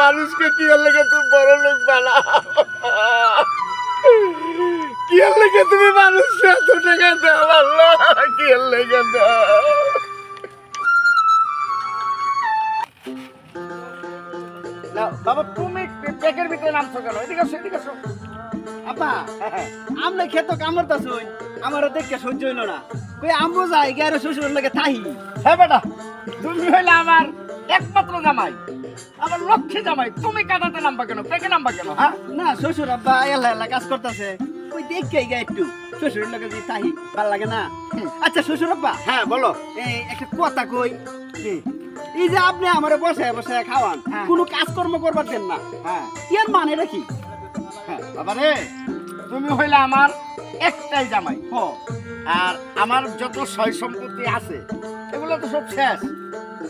মানুষকে কি লেগে তুমি বড় লোক বানা কি লেগে তুমি মানুষকে এত টাকা দাও আল্লাহ কি লেগে দাও? বাবা তুমি ব্যাগের ভিতরে নামছো কেন? এদিকে আসো এদিকে আসো। আপা আমনে খেতো কামড়তা শুন আমার দেখে সহ্য হইল না। কই আমবো যাই গেরে শ্বশুর লাগে থাহি। হ্যাঁ বেটা। তুমি হইলে আমার একমাত্র জামাই। আমার লক্ষ্মী জামাই তুমি কাটাতে নামবা কেন? পেকে নামবা কেন? হ্যাঁ না শ্বশুর আব্বা এলা এলা কাজ করতেছে। ওই দেখে গা একটু। শ্বশুরের লাগে যে থাহি ভালো লাগে না। আচ্ছা শ্বশুর আব্বা হ্যাঁ বলো। এই একটা কথা কই। এই যে আপনি আমারে বসে বসে খাওয়ান হ্যাঁ। কোনো কাজকর্ম করবার দেন না। হ্যাঁ। এর মানে রাখি হ্যাঁ বাবা রে তুমি হইলে আমার একটাই জামাই। হ আর আমার যত সয় সম্পত্তি আছে এগুলো তো সব শেষ।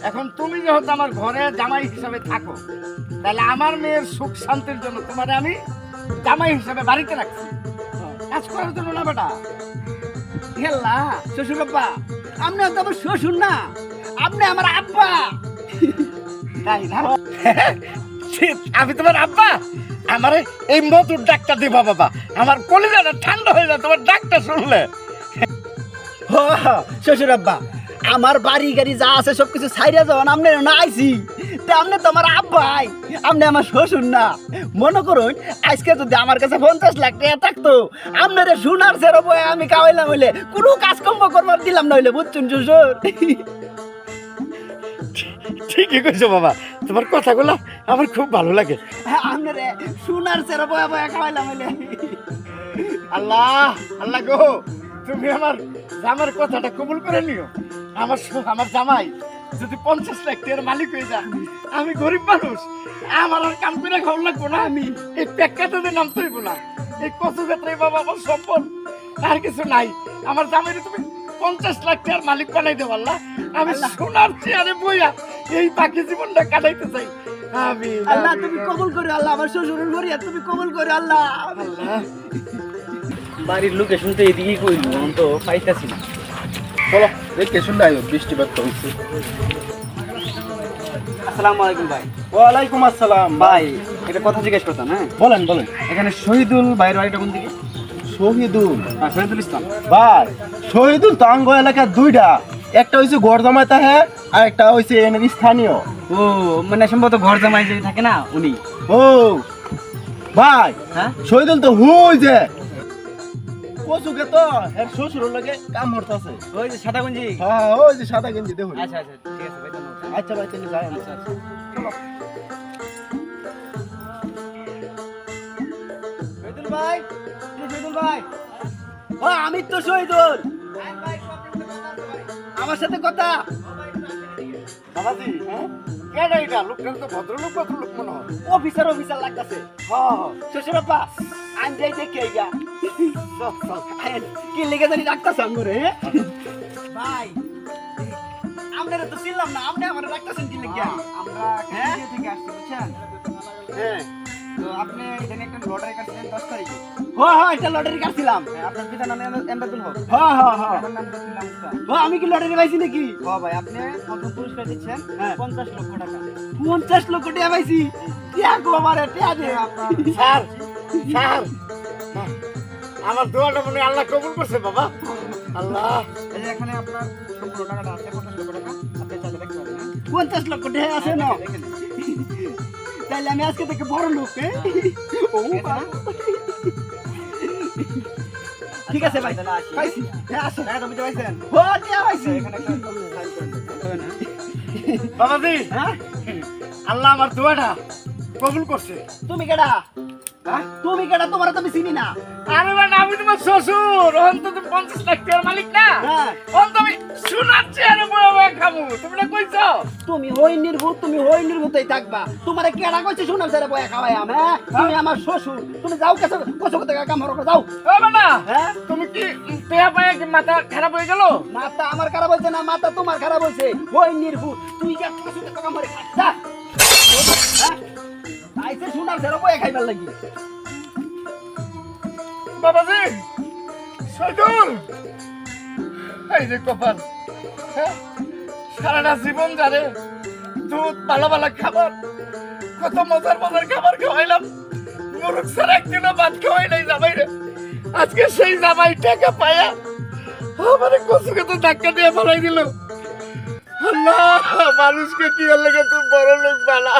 এখন তুমি যেহেতু আমার ঘরে জামাই হিসাবে থাকো, তাহলে আমার মেয়ের সুখ শান্তির জন্য তোমারে আমি জামাই হিসাবে বাড়িতে রাখছি। কাজ করার জন্য না বেটা। হেল্লা শ্বশুর আব্বা, আপনি তো আমার শ্বশুর না, আপনি আমার আব্বা। তাই না? আমি তোমার আব্বা? আমার এই মধুর ডাকটা দিবা বাবা। আমার কলিজাটা ঠান্ডা হয়ে যায়, তোমার ডাকটা শুনলে। শ্বশুর আব্বা আমার বাড়ি গাড়ি যা আছে সবকিছু ছাইরা যাওয়ান আপনি না আইছি। তা আপনি তো আমার আব্বাই আপনি আমার শ্বশুর না। মনে করুন আজকে যদি আমার কাছে পঞ্চাশ লাখ টাকা থাকতো আপনার সোনার সেরো বয়ে আমি খাওয়াইলাম হইলে কোনো কাজকর্ম করবার দিলাম না হইলে বুঝছেন শ্বশুর? ঠিকই কইছো বাবা তোমার কথাগুলো আমার খুব ভালো লাগে। আপনার সোনার সেরো বয়ে বয়ে খাওয়াইলাম হইলে। আল্লাহ আল্লাহ গো তুমি আমার আমার কথাটা কবুল করে নিও। আমার আমার জামাই যদি পঞ্চাশ লাখ টাকার মালিক হয়ে যায় আমি গরিব মানুষ। আমার আর কাম করে খাওয়া লাগবো না আমি। এই প্যাকাটাতে নামতে হইব না। এই কচু ক্ষেত্রে বাবা আমার সম্পদ। আর কিছু নাই। আমার জামাইরে তুমি পঞ্চাশ লাখ টাকার মালিক বানাই দেবো আল্লাহ। আমি সোনার চেয়ারে বইয়া এই বাকি জীবনটা কাটাইতে চাই। আমি আল্লাহ তুমি কবুল করে আল্লাহ। আমার শ্বশুরের মরিয়া তুমি কবুল করে আল্লাহ। আল্লাহ। বাড়ির লোকেশন তো এদিকেই কইল আমি তো পাইতাছি না। চলো দেখে শুনতে আইও বৃষ্টিপাত তো হচ্ছে আসসালামু আলাইকুম ভাই। ওয়ালাইকুম আসসালাম। ভাই একটা কথা জিজ্ঞেস করতাম হ্যাঁ? বলেন বলেন। এখানে শহীদুল ভাইয়ের বাড়িটা কোন দিকে? শহীদুল। হ্যাঁ শহীদুল ইসলাম। ভাই শহীদুল তো আঙ্গ এলাকার দুইটা। একটা হইছে গড়দামাইতা হ্যাঁ আর একটা হইছে এনের স্থানীয়। ও মানে সম্ভবত ঘর জামাই যে থাকে না উনি। ও ভাই হ্যাঁ? শহীদুল তো হুই যে। কচুকে তো এর শ্বশুর লাগে কাম হরতাছে ওই যে সাদা গঞ্জি? হ্যাঁ ওই যে সাদা গেঞ্জি দেখুন। আচ্ছা আচ্ছা ঠিক আছে ভাই ধন্যবাদ। আচ্ছা ভাই যাই আচ্ছা আচ্ছা। ভাই এই ভাই? ও আমি তো শহীদুল। আমার সাথে কথা? বাবাজি হ্যাঁ? এটা? তো ভদ্রলোক ভদ্রলোক মনে হয়? অফিসার অফিসার লাগতেছে। হ্যাঁ শ্বশুরাব্বা আনজাই দেখে গা কি লেগে জানি ডাক্তার আঙ্গুরে ভাই আপনারা তো ছিলাম না আপনি আমার ডাক্তার কি লেগে? আমরা হ্যাঁ? থেকে আসছি বুঝছেন? হ্যাঁ। তো আপনি এখানে একটা লটারি কাটছিলেন দশ তারিখে। লটারি কাটছিলাম। হ্যাঁ, আপনার পিতার নামে এমদাদুল হক। হ হ হ নাম দক্ষিণ মুস্তা আমি কি লটারি পাইছি নাকি? ও ভাই আপনি প্রথম পুরস্কার দিচ্ছেন? হ্যাঁ। পঞ্চাশ লক্ষ টাকা। পঞ্চাশ লক্ষ টাকা পাইছি। টিয়া গো আমার টিয়া দে। স্যার স্যার আমার দোয়াটা মনে আল্লাহ কবুল করছে বাবা। আল্লাহ। এখানে আপনার সম্পূর্ণ টাকাটা আছে পঞ্চাশ লক্ষ টাকা। আপনি চাইলে দেখতে পারেন হ্যাঁ? পঞ্চাশ লক্ষ টাকা আছে না? তাইলে আমি আজকে থেকে বড় লোক হ্যাঁ? ও ঠিক আছে ভাই। তাহলে। পাইছি। হ্যাঁ? আসো। টাকা ও পাইছি। বাবাজি। হ্যাঁ? আল্লাহ আমার দোয়াটা কবুল করছে। তুমি কেডা? তুমি কেডা? তোমার তো আমি চিনি না। আরে বাবা আমি তোমার শ্বশুর। অন তো তুমি পঞ্চাশ লাখ টাকার মালিক না? হ্যাঁ। অন তুমি শোনার চেয়ারে বয়ে বয়ে খাব। তুমি না কইছো? তুমি হই নির্ভূত তুমি হই নির্ভূতই থাকবা। তোমারে কেডা কইছে শুনাম স্যারে বয়া খাওয়াই আম হ্যাঁ? তুমি আমার শ্বশুর। তুমি যাও কাছে কত কত কাম হরো যাও। ও বাবা হ্যাঁ? তুমি কি পেয়া পায়া কি মাথা খারাপ হয়ে গেল? মাথা আমার খারাপ হয়েছে না? মাথা তোমার খারাপ হয়েছে। হই নির্ভূত তুই কে কত কত কাম করে যা হ্যাঁ? আইছে শুনার স্যারে খাইবার লাগি। বাবাজি এই যে কপাল হ্যাঁ? জীবন দুধ ভালো ভালো খাবার, কত মজার মজার খাবার খাওয়াইলাম মুরুখ ছাড়া একদিনও ভাত খাওয়াই নাই জামাই রে। আজকে সেই জামাই টাকা পায়া আমার কচু কত ধাক্কা দিয়ে ফেলাই দিল। আল্লাহ, মানুষকে কি লেগে তুমি বড় লোক বানা